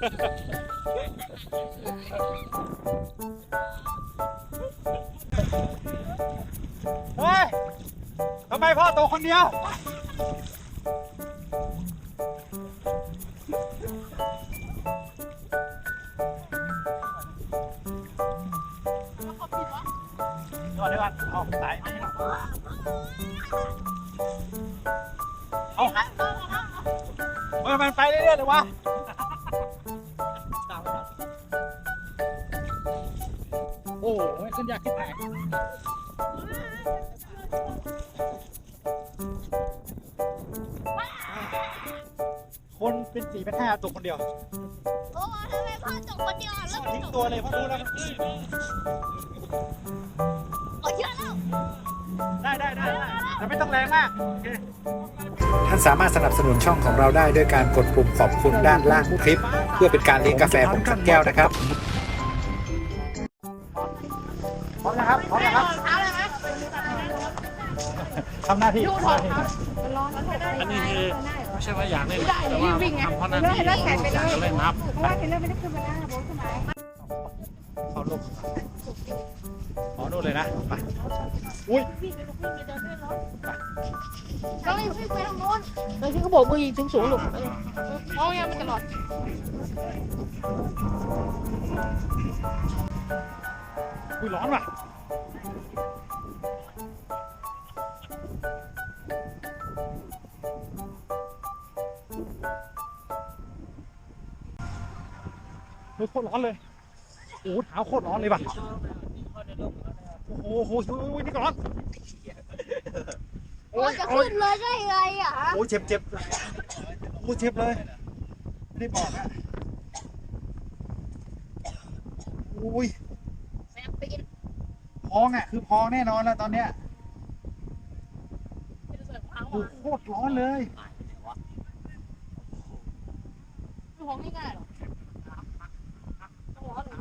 เฮ้ย ทำไมพ่อโตคนเดียวก่อนเดี๋ยวก่อนเอาสายเอาเฮ้ยมันไปเรื่อยๆเลยวะ หขึ้นยากขึ้นไหนคนเป็นสี่เป็นห้าตกคนเดียวโอ้ทำไมพ่อจบคนเดียวอะแล้ว ทิ้งตัวเลยเพราะรู้แล้วโอ้เชื่อแล้วได้ได้ได้ได้แต่ไม่ต้องแรงมากโอเค ท่านสามารถสนับสนุนช่องของเราได้ด้วยการกดปุ่มขอบคุณด้านล่างคลิป เพื่อเป็นการเลี้ยงกาแฟผมสักแก้วนะครับ ทำหน้าที่ทำหน้าที่อันนี้คือไม่ใช่ว่าอยากเล่นแต่ว่าทำเพราะหน้าที่อยากจะเล่นนะครับ เพราะว่าเทเลอร์ไม่ได้ขึ้นมาหน้าโบ๊ทใช่ไหมเขาลงขอโน่นเลยนะ ไป อุ้ยก็เลยวิ่งไปทางโน้นเลยที่เขาบอกมือยิงสูงสูงหลุมเพราะงั้นมันตลอดอุ้ยร้อนว่ะ ฮ้ยโคตรร้อนเลยโอ้โหเท้าโคตรร้อนเลยว่ะโอ้โหโอ้โหโอ้โหนี่ก็ร้อนโอ้จะขึ้นเลยได้ไงอะโอ้ยเจ็บเจ็บโอ้ยเจ็บเลยไม่ได้บอกอะโอ้ยแซมปีนพองอะคือพองแน่นอนแล้วตอนเนี้ยโอ้โหโคตรร้อนเลย ของง่ายๆหรอต้องร้อนหรื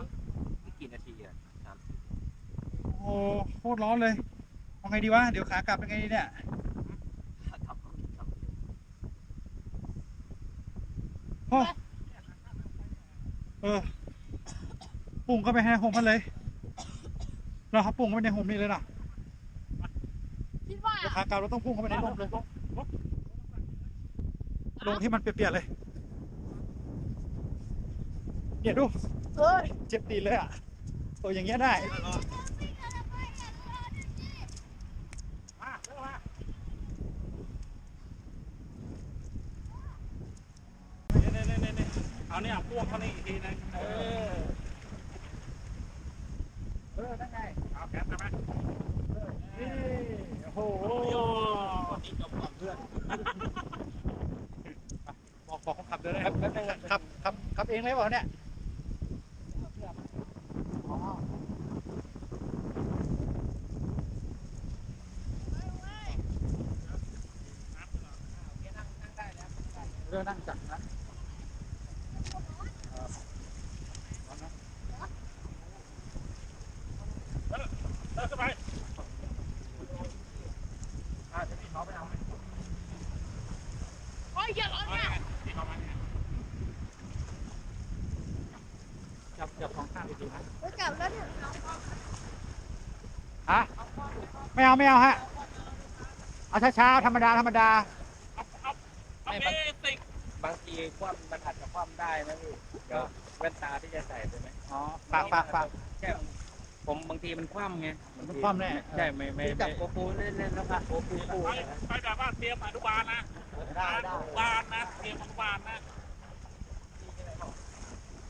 อ กี่นาทีอะ โอ้โหโคตรร้อนเลยเอาไงดีวะเดี๋ยวขากลับเป็นไงดีเนี่ยโอ้เออปุ่งเข้าไปในห่มมันเลยเราครับปุ่งเข้าไปในห่มนี่เลยนะคิดว่าเดี๋ยวขากลับเราต้องพุ่งเข้าไปในร่มเลยลงที่มันเปียกๆเลยเนี่ยดูเอ้ยเจ็บตีนเลยอะตัวอย่างเงี้ยได้ เอาเนี่ยพ่ วงเขานี่อีกทีนึงเออ เออนั่นไงเอาแก๊สใช่ไหมนี่โอ้โหโอ้บอกบอกคนขับเลยนะครับครับครับขับเองเลยวะเนี่ยอ๋อเรือนั่งจักรนะ เออสบายอ่าจะมีเขาไปเอาไหม โอ้ยอย่าร้อนเนี่ยที่เขามาเนี่ยจับจับสองข้างดีๆนะเฮ้ยกลับแล้วเนี่ยฮะไม่เอาไม่เอาฮะ เอาช้าๆธรรมดาธรรมดาเอาเบสิบางทีคว่ำมันอาจจะคว่ำได้นะพี่ก็แว่นตาที่จะใส่ไปไหมอ๋อฝากฝากฝากใช่ ผมบางทีมันคว่ำไงมันคว่ำแน่ใช่ไม่ไม่จัไม่บโกปูเล่นๆแล้วค่ะโกปูปูไปไปแบบว่าเตรียมอนุบาลนะได้อได้นุบาลนะเตรียมอนุบาลนะ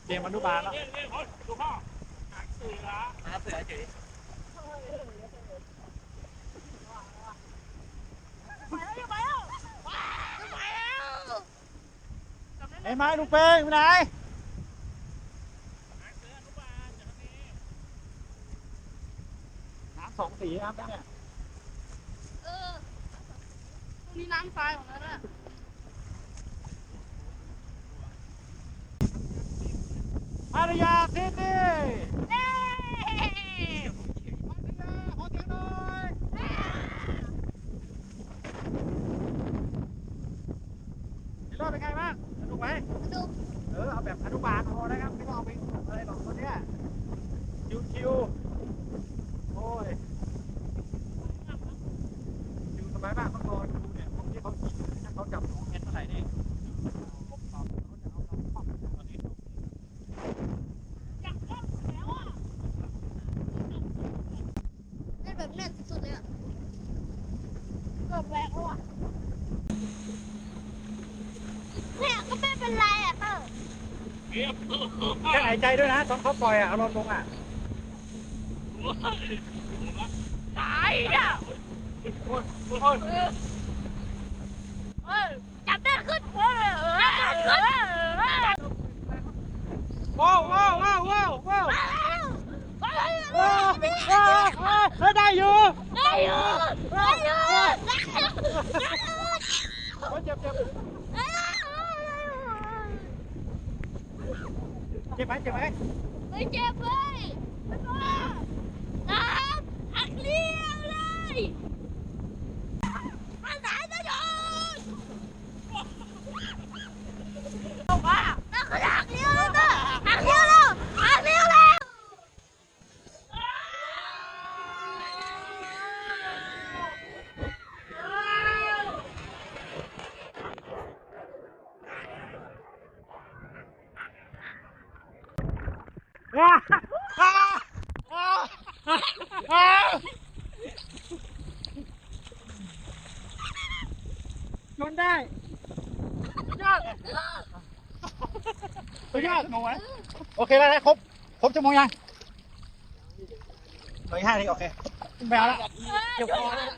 เตรียมอนุบาลแล้วนี่นี่เขาดูพ่อหางเสือหาเสือเฉยไปแล้วอย่าไปแล้วว้าวจะไปแล้วไอ้ไม้ลุงเป้งอยู่ไหน หางเสืออนุบาลอย่างนี้ น้ำ สองสีครับเนี่ยเออตรงนี้น้ำทรายหมดแล้วนะพัทยาซิตี้ เอ้ย พัทยาขอเสียงหน่อยเห็นรถเป็นไงบ้างางสนุกไหม ดู เออเอาแบบอนุบาลพอนะครับไม่ต้องเอาไปอะไรหรอกตัวเนี้ยคิวคิวโอ้ยคิวสบายมากต้องรอดูเนี่ยพวกที่เขาขี่ถ้าเขาจับสองเมตรเท่าไหร่นี่ผมตอบเขาจะเอาเราปั๊บตอนนี้ เล่นแบบแน่นสุดๆเลยอะเกือบแหวกแล้วอะแม่ก็ไม่เป็นไรอะเตอร์ แค่หายใจด้วยนะตอนเขาปล่อยอะเอารถลงอะตายอะจับได้ขึ้นจับได้ขึ้นว้าวว้าวว้าวว้าวว้าวว้าวว้าวเฮ้ยได้อยู่ได้อยู่ได้อยู่โอ้ยเจ็บเจ็บ เจ็บไหมเจ็บไหม ไม่เจ็บเลยน้ำอักเลี้ยวเลยมันหายจะโดนว่านั่นคืออักเลี้ยวแล้วนะอักเลี้ยวแล้วอักเลี้ยวแล้ว ว้าวว้าวว้าวชนได้ยอดยอดงงไหมโอเคแล้วนะครบ ครบชั่วโมงยังเหลืออกห้าทีโอเคไม่เอาละเก็บคอแล้ว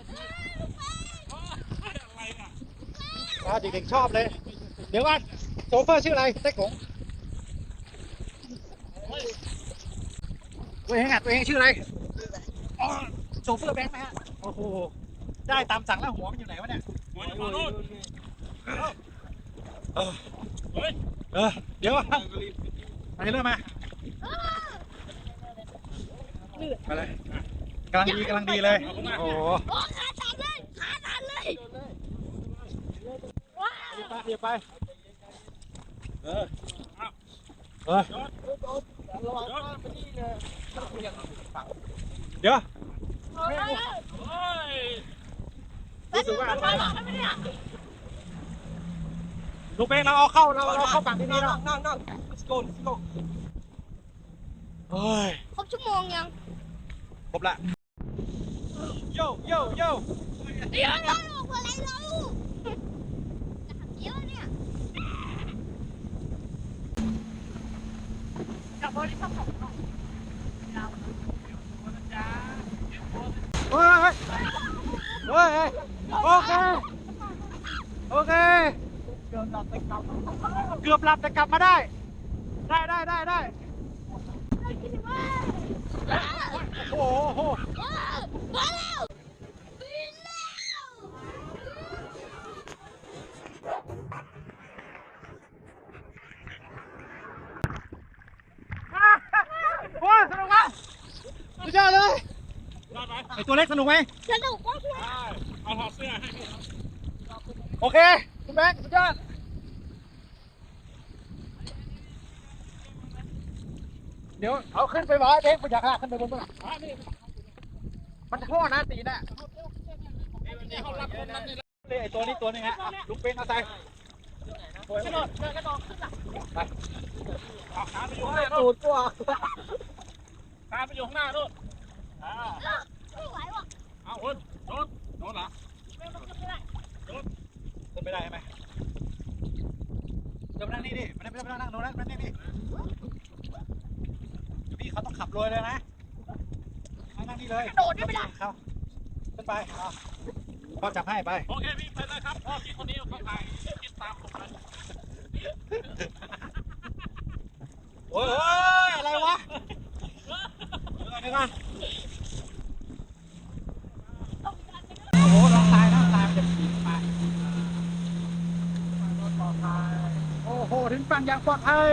อ่าเด็กๆชอบเลย เดี๋ยวก่อนโซเฟอร์ชื่ออะไรเต้กง ตัวเองอะตัวเองชื่ออะไรอ๋อโซเฟอร์แบงค์ไหมฮะโอ้โหได้ตามสั่งแล้วหัวมันอยู่ไหนวะเนี่ยหัวอยู่ฝั่งโน้นเออเออเดี๋ยวอะไปเริ่มมาไปเลยกำลังดีกำลังดีเลยโอ้โหโอ้ขาตัดเลยขาตัดเลยว้าวเดี๋ยวไปเออเออ เดี๋ยวโอ้ยโอ้ยรู้สึกว่าไปหรอไม่ได้ลูกเป้งเราเอาเข้าเราเราเข้าฝั่งที่นี่เนาะนั่งนั่ง let's go let's go เฮ้ยครบชั่วโมงยังครบละโย่โย่โย่เดี๋ยวเราออกอะไรเราเดี๋ยวเนี่ยกับบริษัทของเราเฮ้ย เฮ้ยเฮ้ยโอเค โอเค เกือบหลับแต่กลับมาได้ ได้ได้ได้ได้โอ้โห มาแล้ว โอ้ยสนุกมากสุด ยอดเลยรอดไหมไอตัวเล็กสนุกไหมสนุกมากเลยได้เอาถอดเสื้อให้โอเค คุณแบงค์สุดยอดเดี๋ยวเอาขึ้นไปบอกไอ้เด็กมันอยากลากขึ้นไปบนบ้างอะนี่มันโท่นะตีน่ะนี่เขารับคนนั้นนี่นี่ไอตัวนี้ตัวหนึงฮะอะลุกเป็นเอาใส่กระโดดเดินกระโดดขึ้นหลังไปเอาขาไปอยู่ข้างหน้าตูโน่นดตัวขาไปอยู่ข้างหน้าโน่นอ่า ไม่ไหวว่ะเอาคนโน่นโน่นเหรอขึ้นไม่ได้ใช่ไหมเดี๋ยวมานั่งนี่ดิมานั่งไม่ต้องนั่งโน้นนะมานั่งนี่ดิพี่เขาต้องขับโรยเลยนะมานั่งนี่เลยโดดไม่ได้เขาขึ้นไปเอาพ่อจับให้ไป โอเคพี่ไปเลยครับพ่อพี่คนนี้เขาถ่ายติดตามผมไปโอ้ยอะไรวะเดี๋ยวก่อนเดี๋ยวก่อนโอ้โหลองตายนะตายมันจะขี่ไป โอ้โหถึงฝั่งอย่างปลอดภัย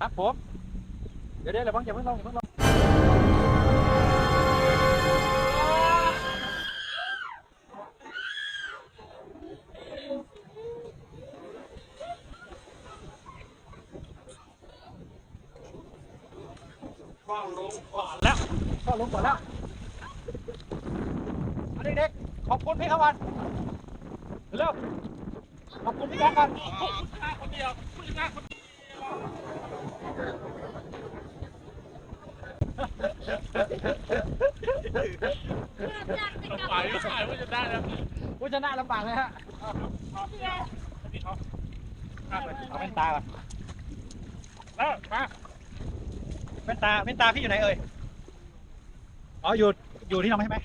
ครับผม เดี๋ยวเดี๋ยวเดี๋ยวเพิ่งอย่าเพิ่งลงอย่าเพิ่งลง ขอบคุณพี่แจ๊คกันผู้ชายคนเดียวผู้ชายคนเดียวต้องไปก็ไปว่าจะได้แล้วผู้ชนะลำบากเลยฮะนี่เขาข้ามไปเอาแว่นตาก่อนแล้วมาแว่นตาแว่นตาพี่อยู่ไหนเอ่ยอ๋ออยู่อยู่ที่น้องใช่ไหม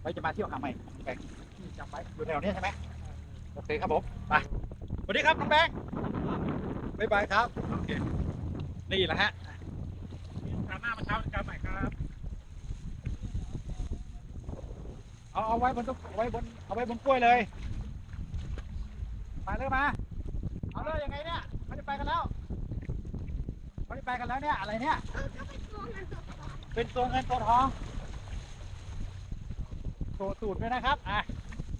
ไว้จะมาเที่ยวหาใหม่แบงค์ จำไว้อยู่แถวนี้ใช่ไหมโอเคครับผมไปสวัสดีครับน้องแบงค์บ๊ายบายครับโอเคนี่แหละฮะคราวหน้ามาเช้าเป็นการใหม่ครับเอาเอาไว้บนต้นเอาไว้บนเอาไว้บนกล้วยเลยมาเลยมาเอาเลยยังไงเนี่ยเขาจะไปกันแล้วเขาจะไปกันแล้วเนี่ยอะไรเนี่ยเป็นตัวเงินตัวทองโชว์สูตรด้วยนะครับอะ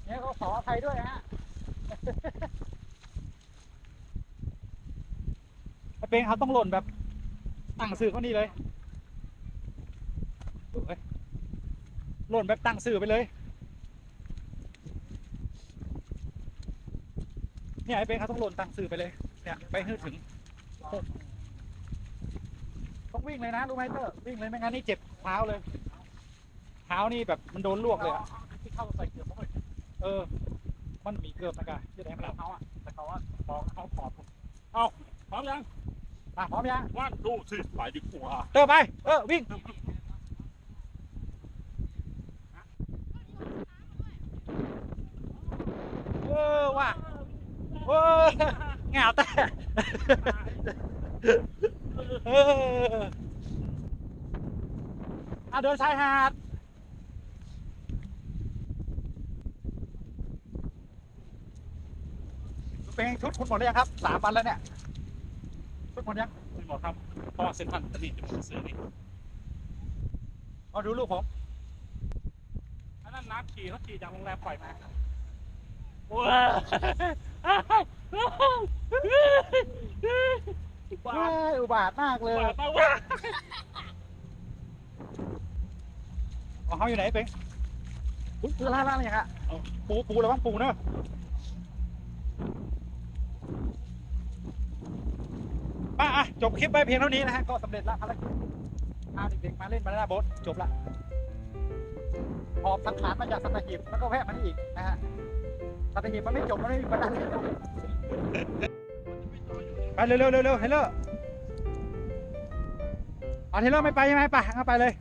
เนี่ยเขาขออภัยด้วยฮะไอ้เป็นเขาต้องหล่นแบบตั้งสื่อเขานี่เลยโอ้ยหล่นแบบตั้งสื่อไปเลย เนี่ยไอ้เป็นเขาต้องหล่นตั้งสื่อไปเลย เนี่ยไปให้ถึง ต้องวิ่งเลยนะรู้ไหมเตอร์วิ่งเลยไม่งั้นนี่เจ็บเท้าเลย เท้านี่แบบมันโดนลวกเลยอะที่เข้าใส่เกื อบเขาไปเออมันมีเกือบนะกะจะได้ไหมล่ะเขาอะแต่เขาว่าฟองเขาขอบเอาพร้อมยังอะพร้อมยังวันดูสิไปดีกว่าเตอร์ไป เออ วิ่งเออว่ะเออเหงาแต่เอออะเดินชายหาด เป็นไง ชุดคุณหมดหรือยังครับสามวันแล้วเนี่ยชุดหมดยังคุณหมอครับเพราะว่าเส้นพันธุ์นี่จะเป็นเสือนี่เอาดูลูกผมอันนั้นน้ำขี่เขาขี่จากโรงแรมปล่อยมาว้าว้ายอุบาทมากเลยวมาว่าของเขาอยู่ไหนเป็งอุ๊ยคือล่าล่าอะไรอย่างเงี้ยเอาปูปูแล้วบ้างปูเนอะ มาอะจบคลิปไปเพียงเท่านี้นะฮะก็สำเร็จละภารกิจพาเด็กๆมาเล่นบานาน่าโบ๊ทจบละหอบสังขารมาจากสัตหีบแล้วก็แวะมานี่อีกนะฮะสัตหีบมันไม่จบมันไม่มีบานาน่าไปเร็วๆเร็วๆเฮลเลอร์อ๋อเฮลเลอร์ไม่ไปใช่ไหมไปงั้นไปเลย